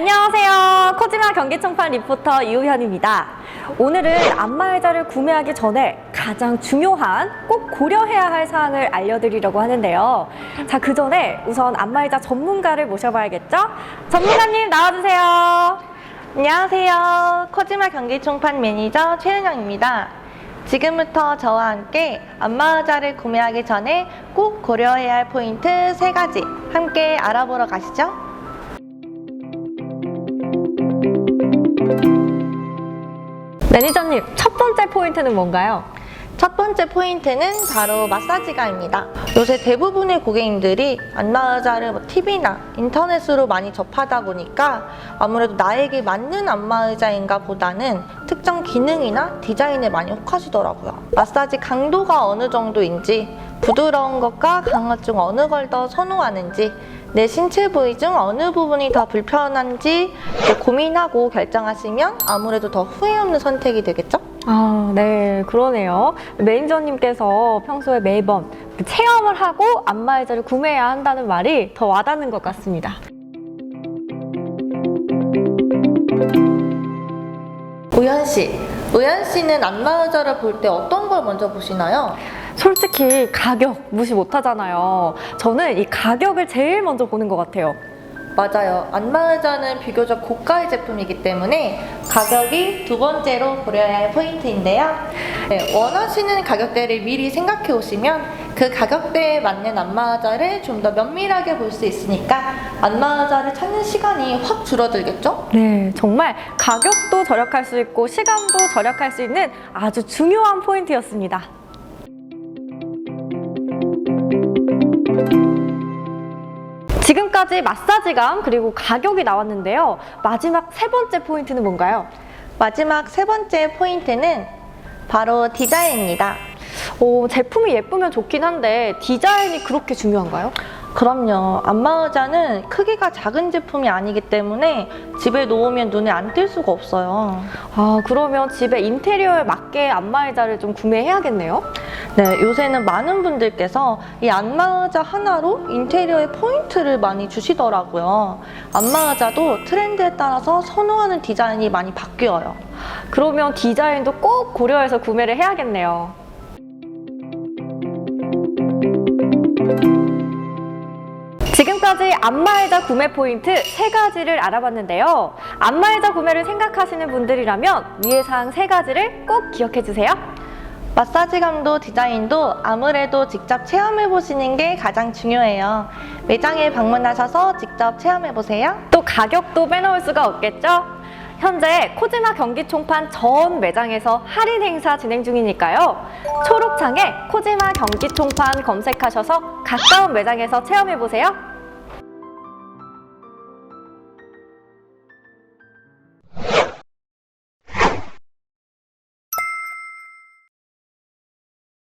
안녕하세요. 코지마 경기총판 리포터 이우현입니다. 오늘은 안마의자를 구매하기 전에 가장 중요한 꼭 고려해야 할 사항을 알려드리려고 하는데요. 자, 그 전에 우선 안마의자 전문가를 모셔봐야겠죠? 전문가님 나와주세요. 안녕하세요. 코지마 경기총판 매니저 최은영입니다. 지금부터 저와 함께 안마의자를 구매하기 전에 꼭 고려해야 할 포인트 세가지 함께 알아보러 가시죠. 매니저님, 첫 번째 포인트는 뭔가요? 첫 번째 포인트는 바로 마사지가입니다. 요새 대부분의 고객님들이 안마의자를 뭐 TV나 인터넷으로 많이 접하다 보니까 아무래도 나에게 맞는 안마의자인가 보다는 특정 기능이나 디자인에 많이 혹하시더라고요. 마사지 강도가 어느 정도인지, 부드러운 것과 강한 중 어느 걸 더 선호하는지, 내 신체 부위 중 어느 부분이 더 불편한지 고민하고 결정하시면 아무래도 더 후회 없는 선택이 되겠죠? 아, 네, 그러네요. 매니저님께서 평소에 매번 그 체험을 하고 안마의자를 구매해야 한다는 말이 더 와닿는 것 같습니다. 우연 씨, 우연 씨는 안마의자를 볼 때 어떤 걸 먼저 보시나요? 솔직히 가격 무시 못 하잖아요. 저는 이 가격을 제일 먼저 보는 것 같아요. 맞아요. 안마의자는 비교적 고가의 제품이기 때문에 가격이 두 번째로 고려해야 할 포인트인데요. 네, 원하시는 가격대를 미리 생각해 오시면 그 가격대에 맞는 안마의자를 좀 더 면밀하게 볼 수 있으니까 안마의자를 찾는 시간이 확 줄어들겠죠? 네, 정말 가격도 절약할 수 있고 시간도 절약할 수 있는 아주 중요한 포인트였습니다. 지금까지 마사지감 그리고 가격이 나왔는데요. 마지막 세 번째 포인트는 뭔가요? 마지막 세 번째 포인트는 바로 디자인입니다. 오, 제품이 예쁘면 좋긴 한데 디자인이 그렇게 중요한가요? 그럼요. 안마의자는 크기가 작은 제품이 아니기 때문에 집에 놓으면 눈에 안 띌 수가 없어요. 아, 그러면 집에 인테리어에 맞게 안마의자를 좀 구매해야겠네요. 네, 요새는 많은 분들께서 이 안마의자 하나로 인테리어에 포인트를 많이 주시더라고요. 안마의자도 트렌드에 따라서 선호하는 디자인이 많이 바뀌어요. 그러면 디자인도 꼭 고려해서 구매를 해야겠네요. 지금까지 안마의자 구매 포인트 세 가지를 알아봤는데요. 안마의자 구매를 생각하시는 분들이라면 위의 사항 세 가지를 꼭 기억해 주세요. 마사지감도 디자인도 아무래도 직접 체험해 보시는 게 가장 중요해요. 매장에 방문하셔서 직접 체험해 보세요. 또 가격도 빼놓을 수가 없겠죠? 현재 코지마 경기 총판 전 매장에서 할인 행사 진행 중이니까요. 초록창에 코지마 경기 총판 검색하셔서 가까운 매장에서 체험해 보세요.